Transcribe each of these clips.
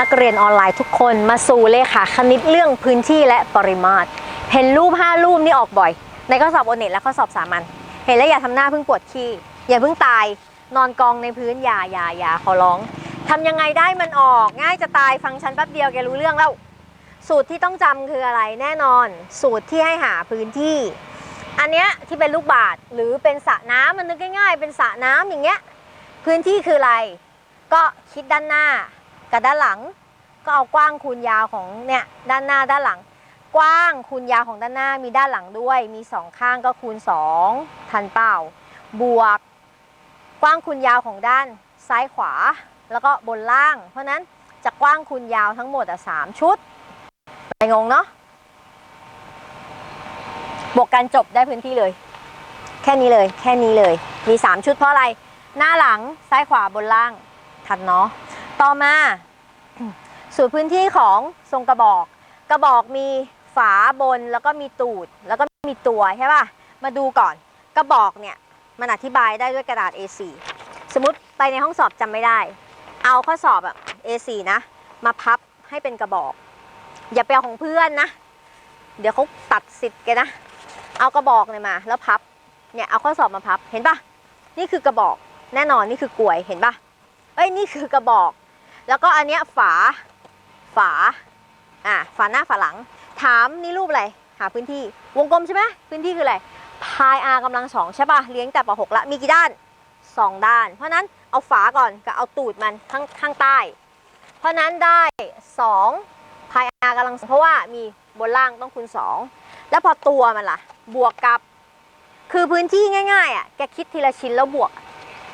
นักเรียนออนไลน์ทุกคนมาสู่เลขาคณิตเรื่องพื้นที่และปริมาตร เห็นรูป 5 รูปนี่ออกบ่อย ในข้อสอบโอเน็ตและข้อสอบสามัญเห็นแล้วอย่าทำหน้าเพิ่งปวดขี้อย่าเพิ่งตายนอนกองในพื้นอย่าอย่าอย่าขอร้องทำยังไงได้มันออกง่ายจะตายฟังฉันแป๊บเดียวแกรู้เรื่องแล้ว สูตรที่ต้องจำคืออะไรแน่นอน สูตรที่ให้หาพื้นที่ อันเนี้ยที่เป็นลูกบาศก์หรือเป็นสระน้ำมันนึกง่ายๆ เป็นสระน้ำอย่างเงี้ยพื้นที่คืออะไร ก็คิดด้านหน้า กับด้านหลัง ก็เอากว้างคูณยาวของเนี่ยด้านหน้าด้านหลัง กว้างคูณยาวของด้านหน้ามีด้านหลังด้วย มีสองข้างก็คูณ2ทันเปล่าบวก กว้างคูณยาวของด้านซ้ายขวา แล้วก็บนล่าง เพราะนั้นจะกว้างคูณยาวทั้งหมดอะสามชุดไม่งงเนาะบวกกันจบได้พื้นที่เลย แค่นี้เลย แค่นี้เลย มี 3 ชุดเพราะอะไร หน้าหลังซ้ายขวาบนล่าง ทันเนาะ ต่อมาสูตรพื้นที่ของทรงกระบอก กระบอกมีฝาบนแล้วก็มีตูด แล้วก็มีตัวใช่ป่ะ มาดูก่อน กระบอกเนี่ยมันอธิบายได้ด้วยกระดาษ A4 สมมติไปในห้องสอบจำไม่ได้ เอาข้อสอบอะ A4 นะ มาพับให้เป็นกระบอก อย่าไปเอาของเพื่อนนะ เดี๋ยวเขาตัดสิทธิ์แกนะ เอากระบอกเนี่ยมา แล้วพับ เนี่ยเอาข้อสอบมาพับ เห็นปะนี่คือกระบอก แน่นอนนี่คือกลวย เห็นปะเอ้ยนี่คือกระบอก แล้วก็อันเนี้ยฝา ฝา อะ ฝาหน้าฝาหลัง ถามนี่รูปอะไร หาพื้นที่ วงกลมใช่ไหมพื้นที่คืออะไร พาย r กำลังสองใช่ปะเลี้ยงแต่ปหกละ มีกี่ด้านสองด้าน เพราะนั้นเอาฝาก่อนกับเอาตูดมันข้างข้างใต้ เพราะนั้นได้ 2 พาย r กำลังเพราะว่ามีบนล่างต้องคูณ 2 แล้วพอตัวมันล่ะ บวกกับ คือพื้นที่ง่ายๆอะ แกคิดทีละชิ้นแล้วบวก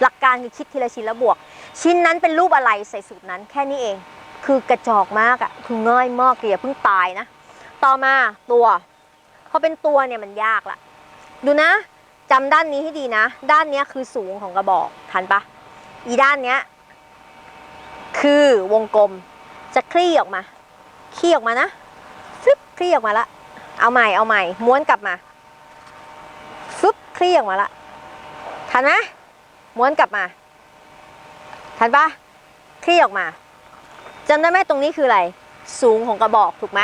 หลักการคือคิดทีละชิ้นแล้วบวก ชิ้นนั้นเป็นรูปอะไรใส่สูตรนั้นแค่นี้เอง คือกระจอกมากอะคือง่ายมากเลยอย่าเพิ่งตายนะ ต่อมาตัวพอเป็นตัวเนี่ยมันยากละดูนะจำด้านนี้ให้ดีนะ ด้านเนี้ยคือสูงของกระบอกทันปะอีด้านเนี้ยคือวงกลมจะคลี่ออกมาคลี่ออกมานะฟึบคลี่ออกมาละเอาใหม่เอาใหม่ม้วนกลับมาฟึบคลี่ออกมาละทันไหม ม้วนกลับมา ทันปะคลี่ออกมาจำได้ไหมตรงนี้คืออะไร สูงของกระบอกถูกไหม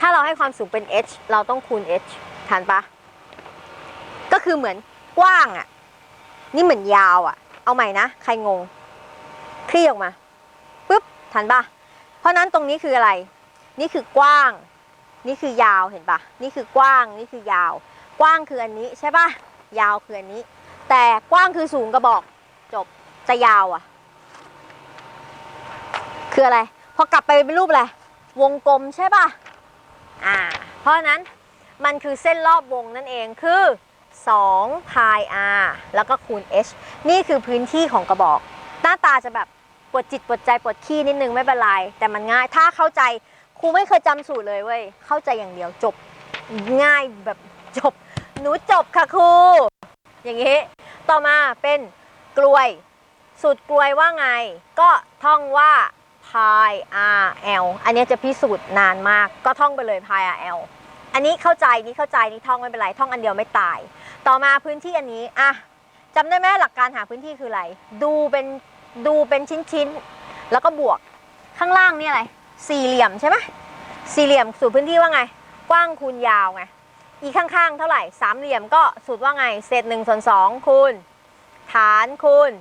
ถ้าเราให้ความสูงเป็น h เราต้องคูณ h ทันปะก็คือเหมือนกว้างอะ นี่เหมือนยาวอะ เอาใหม่นะ ใครงง คลี่ออกมาปุ๊บทันปะเพราะนั้นตรงนี้คืออะไร นี่คือกว้าง นี่คือยาวเห็นปะนี่คือกว้าง นี่คือยาว กว้างคืออันนี้ใช่ปะยาวคืออันนี้ แต่กว้างคือสูงกระบอก จะยาวอะ คืออะไร พอกลับไปเป็นรูปอะไร วงกลมใช่ปะอ่า เพราะนั้นมันคือเส้นรอบวงนั่นเองคือ2พาย r แล้วก็คูณ h นี่คือพื้นที่ของกระบอก หน้าตาจะแบบปวดจิตปวดใจปวดขี้นิดนึงไม่เป็นไร แต่มันง่าย ถ้าเข้าใจครูไม่เคยจำสูตรเลยเว้ย เข้าใจอย่างเดียวจบง่ายแบบจบ หนูจบค่ะครู อย่างนี้ ต่อมาเป็นกลวย สูตรกลวยว่าไง ก็ท่องว่า pi r l อันนี้จะพิสูจน์นานมาก ก็ท่องไปเลย pi r l อันนี้เข้าใจนี่เข้าใจนี่ท่องไม่เป็นไรท่องอันเดียวไม่ตาย ต่อมาพื้นที่อันนี้อะจำได้ไหมหลักการหาพื้นที่คืออะไร ดูเป็นดูเป็นชิ้นๆแล้วก็บวกข้างล่างนี่อะไร สี่เหลี่ยมใช่ไหมสี่เหลี่ยมสูตรพื้นที่ว่าไง กว้างคูณยาวไงอีกข้างๆ เท่าไหร่สามเหลี่ยมก็สูตรว่าไงเศษหนึ่งส่วนสองคูณฐานคูณ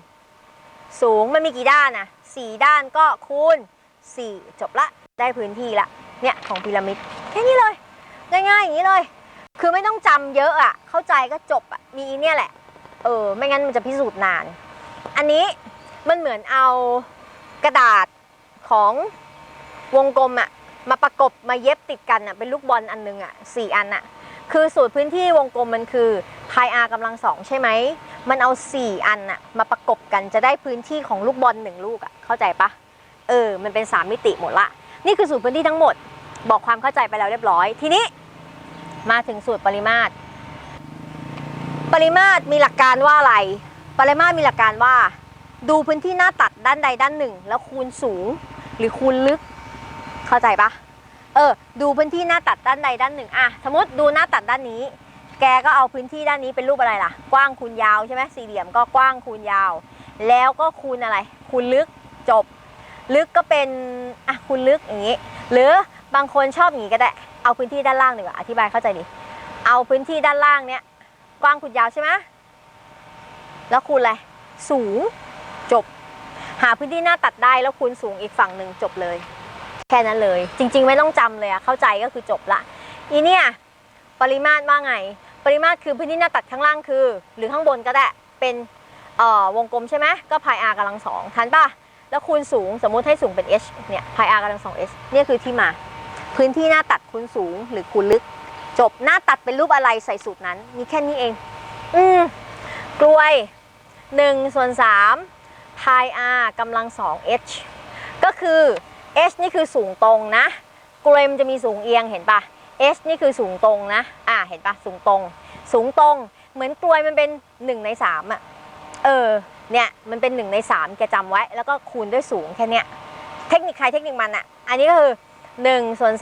สูงมันมีกี่ด้านนะสี่ด้านก็คูณสี่จบละ ได้พื้นที่ละ เนี่ย ของพีระมิด แค่นี้เลย ง่ายๆ อย่างนี้เลย คือไม่ต้องจำเยอะอะเข้าใจก็จบอะมีเนี่ยแหละ เออ ไม่งั้นมันจะพิสูจน์นาน อันนี้มันเหมือนเอากระดาษของวงกลมอะมาประกบมาเย็บติดกันอะเป็นลูกบอลอันนึงอะสี่อันอะ คือสูตรพื้นที่วงกลมมันคือพาย r กำลังสองใช่ไหม มันเอา 4 อันอะมาประกบกันจะได้พื้นที่ของลูกบอลหนึ่งลูกอะเข้าใจปะเออ มันเป็น 3 มิติหมดละ นี่คือสูตรพื้นที่ทั้งหมด บอกความเข้าใจไปแล้วเรียบร้อย ทีนี้มาถึงสูตรปริมาตร ปริมาตรมีหลักการว่าอะไร ปริมาตรมีหลักการว่า ดูพื้นที่หน้าตัดด้านใดด้านหนึ่ง แล้วคูณสูง หรือคูณลึก เข้าใจปะ เออ ดูพื้นที่หน้าตัดด้านใดด้านหนึ่งอะสมมติดูหน้าตัดด้านนี้ แกก็เอาพื้นที่ด้านนี้เป็นรูปอะไรล่ะ กว้างคูณยาวใช่ไหมสี่เหลี่ยมก็กว้างคูณยาว แล้วก็คูณอะไร คูณลึกจบ ลึกก็เป็นอะคูณลึกอย่างนี้ หรือบางคนชอบอย่างนี้ก็ได้ เอาพื้นที่ด้านล่างดีกว่าอธิบายเข้าใจดิเอาพื้นที่ด้านล่างเนี้ยกว้างคูณยาวใช่ไหมแล้วคูณอะไรสูงจบ หาพื้นที่หน้าตัดได้แล้วคูณสูงอีกฝั่งหนึ่งจบเลย แค่นั้นเลย จริง ๆ ไม่ต้องจำเลยอะเข้าใจก็คือจบละอีเนี่ยปริมาตรว่าไง ปริมาตรคือพื้นที่หน้าตัดข้างล่างคือ หรือข้างบนก็ได้เป็นวงกลมใช่ไหมก็พาย r กำลังสองทันป่ะแล้วคูณสูงสมมุติให้สูงเป็น h เนี่ยพาย r กำลังสอง h เนี่ยคือที่มา พื้นที่หน้าตัดคูณสูงหรือคูณลึก จบหน้าตัดเป็นรูปอะไรใส่สูตรนั้น มีแค่นี้เอง อืมกลวย1ส่วน3พาย r กำลังสอง h ก็คือ h นี่คือสูงตรงนะกลวยมันจะมีสูงเอียงเห็นปะ h นี่คือสูงตรงนะ อ่า เห็นปะสูงตรง สูงตรง เหมือนกลวยมันเป็น1ใน3อะ เออ เนี่ย มันเป็น1ใน3แกจำไว้ แล้วก็คูณด้วยสูงแค่เนี้ย เทคนิคใครเทคนิคมันอะ อันนี้ก็คือ1ส่วน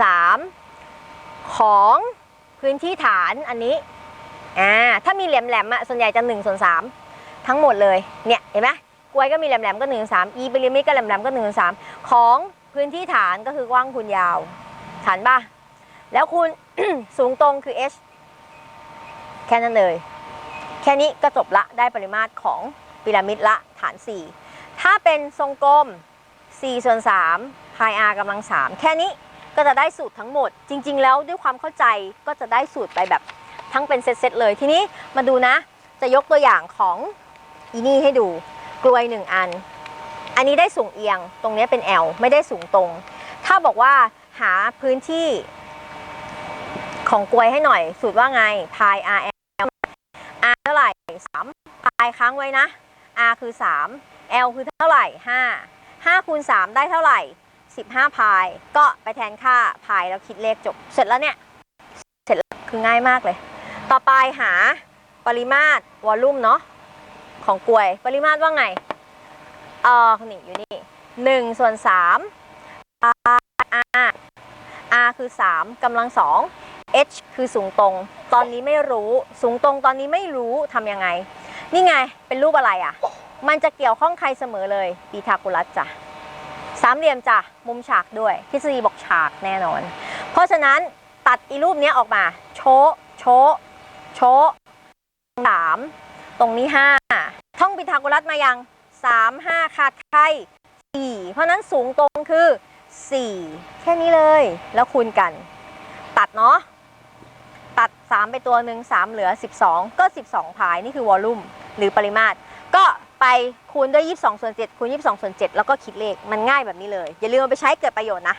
3ของพื้นที่ฐานอันนี้ อ่า ถ้ามีแหลมๆอะ ส่วนใหญ่จะ1ส่วน3ทั้งหมดเลย เนี่ย เห็นไหมกลวยก็มีแหลมๆก็1ส่วน3อีพีระมิดก็แหลมๆก็1ส่วน3ของ พื้นที่ฐานก็คือกว้างคูณยาว ฐานป่ะ แล้วคูณ สูงตรงคือ h แค่นั้นเลย แค่นี้ก็จบละได้ปริมาตรของพีระมิดละฐาน 4 ถ้าเป็นทรงกลม 4 ส่วน3 pi r กำลัง 3 แค่นี้ก็จะได้สูตรทั้งหมด จริง ๆ แล้วด้วยความเข้าใจก็จะได้สูตรไปแบบทั้งเป็นเซตๆเลย ทีนี้มาดูนะ จะยกตัวอย่างของอีนี่ให้ดูกลวย 1 อัน อันนี้ได้สูงเอียง ตรงนี้เป็น L ไม่ได้สูงตรง ถ้าบอกว่าหาพื้นที่ของกลวยให้หน่อย สูตรว่าไง pi r l r เท่าไหร่3 pi ค้างไว้นะ r คือ 3 l คือเท่าไหร่ 5 5คูณ3ได้เท่าไหร่ 15 พาย ก็ไปแทนค่าพายแล้วคิดเลขจบ เสร็จแล้วเนี่ย เสร็จแล้วคือง่ายมากเลย ต่อไปหาปริมาตรวอลลุ่มเนาะของกลวย ปริมาตรว่าไง เออนี่อยู่นี่1ส่วน3 r r คือ3กำลัง2 h คือสูงตรง ตอนนี้ไม่รู้สูงตรงตอนนี้ไม่รู้ทำยังไง นี่ไงเป็นรูปอะไรอะ มันจะเกี่ยวข้องใครเสมอเลยปีทาโกรัสจ้ะสามเหลี่ยมจ้ะมุมฉากด้วยทฤษฎีบอกฉากแน่นอน เพราะฉะนั้นตัดอีรูปนี้ออกมา โชโชโชะสามตรงนี้ห้าท่องปีทากรัสมายัง สามห้าขาดไข่สี่เพราะนั้นสูงตรงคือสี่แค่นี้เลยแล้วคูณกัน ตัดเนาะตัด 3 ไปตัวหนึ่ง3 เหลือ 12 ก็ 12 พาย นี่คือวอลลุ่มหรือปริมาตร ก็ไปคูณด้วย 22ส่วน7คูณ22ส่วน7แล้วก็คิดเลขมันง่ายแบบนี้เลย อย่าลืมเอาไปใช้เกิดประโยชน์นะ